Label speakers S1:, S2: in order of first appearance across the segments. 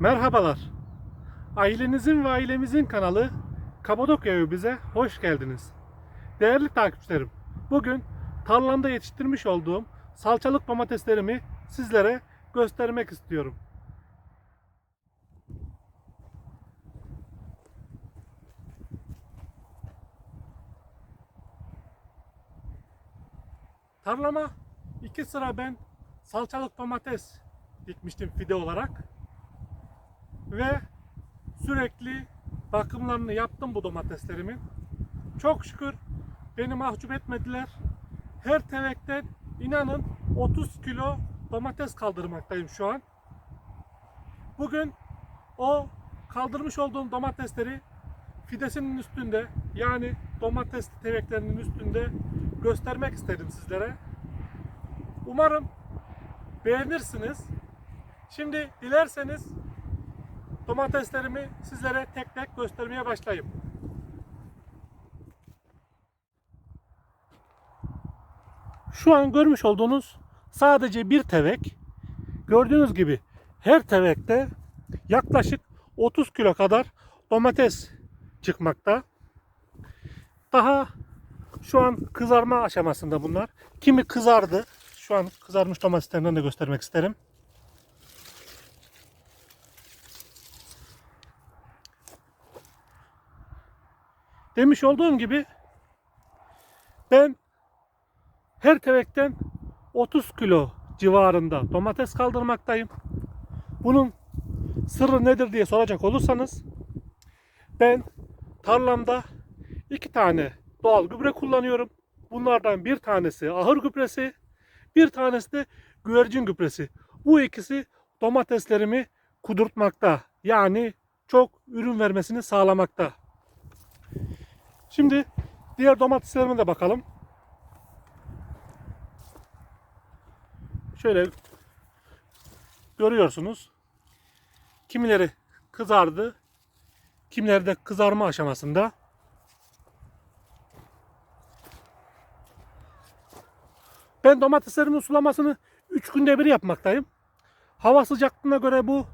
S1: Merhabalar. Ailenizin ve ailemizin kanalı Kapadokya bize hoş geldiniz. Değerli takipçilerim, bugün tarlamda yetiştirmiş olduğum salçalık domateslerimi sizlere göstermek istiyorum. Tarlama iki sıra ben salçalık domates dikmiştim fide olarak. Ve sürekli bakımlarını yaptım bu domateslerimin. Çok şükür beni mahcup etmediler. Her tevekten inanın 30 kilo domates kaldırmaktayım şu an. Bugün o kaldırmış olduğum domatesleri fidesinin üstünde yani domates teveklerinin üstünde göstermek istedim sizlere. Umarım beğenirsiniz. Şimdi dilerseniz domateslerimi sizlere tek tek göstermeye başlayayım. Şu an görmüş olduğunuz sadece bir tevek. Gördüğünüz gibi her tevekte yaklaşık 30 kilo kadar domates çıkmakta. Daha şu an kızarma aşamasında bunlar. Kimi kızardı. Şu an kızarmış domateslerinden de göstermek isterim. Demiş olduğum gibi ben her tevekten 30 kilo civarında domates kaldırmaktayım. Bunun sırrı nedir diye soracak olursanız ben tarlamda iki tane doğal gübre kullanıyorum. Bunlardan bir tanesi ahır gübresi, bir tanesi de güvercin gübresi. Bu ikisi domateslerimi kudurtmakta. Yani çok ürün vermesini sağlamakta. Şimdi diğer domateslerime de bakalım. Şöyle görüyorsunuz. Kimileri kızardı, kimileri de kızarma aşamasında. Ben domateslerimin sulamasını 3 günde bir yapmaktayım. Hava sıcaklığına göre bu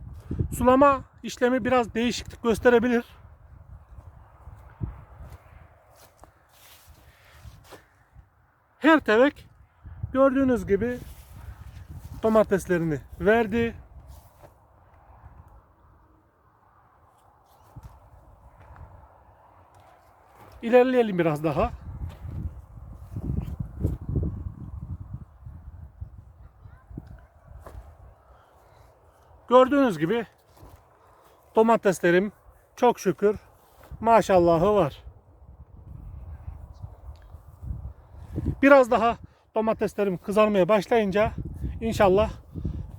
S1: sulama işlemi biraz değişiklik gösterebilir. Her tevek gördüğünüz gibi domateslerini verdi. İlerleyelim biraz daha. Gördüğünüz gibi domateslerim çok şükür maşallahı var. Biraz daha domateslerim kızarmaya başlayınca inşallah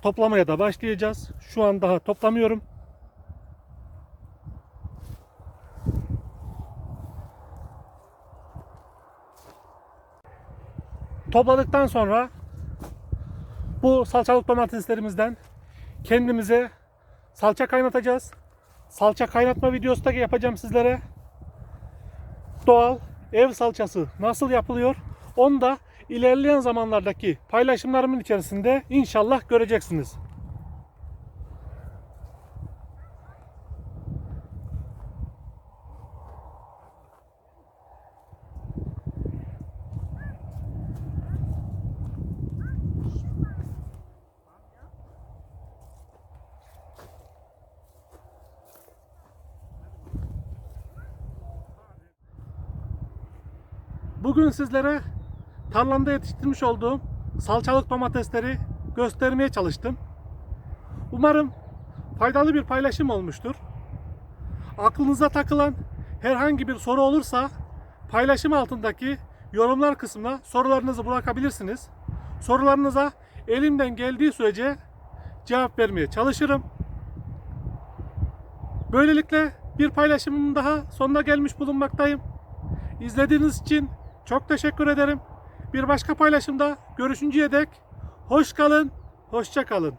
S1: toplamaya da başlayacağız. Şu an daha toplamıyorum. Topladıktan sonra bu salçalık domateslerimizden kendimize salça kaynatacağız. Salça kaynatma videosu da yapacağım sizlere. Doğal ev salçası nasıl yapılıyor? Onu da ilerleyen zamanlardaki paylaşımlarımın içerisinde inşallah göreceksiniz. Bugün sizlere tarlamda yetiştirmiş olduğum salçalık domatesleri göstermeye çalıştım. Umarım faydalı bir paylaşım olmuştur. Aklınıza takılan herhangi bir soru olursa paylaşım altındaki yorumlar kısmına sorularınızı bırakabilirsiniz. Sorularınıza elimden geldiği sürece cevap vermeye çalışırım. Böylelikle bir paylaşımın daha sonuna gelmiş bulunmaktayım. İzlediğiniz için çok teşekkür ederim. Bir başka paylaşımda görüşünceye dek hoş kalın, hoşça kalın.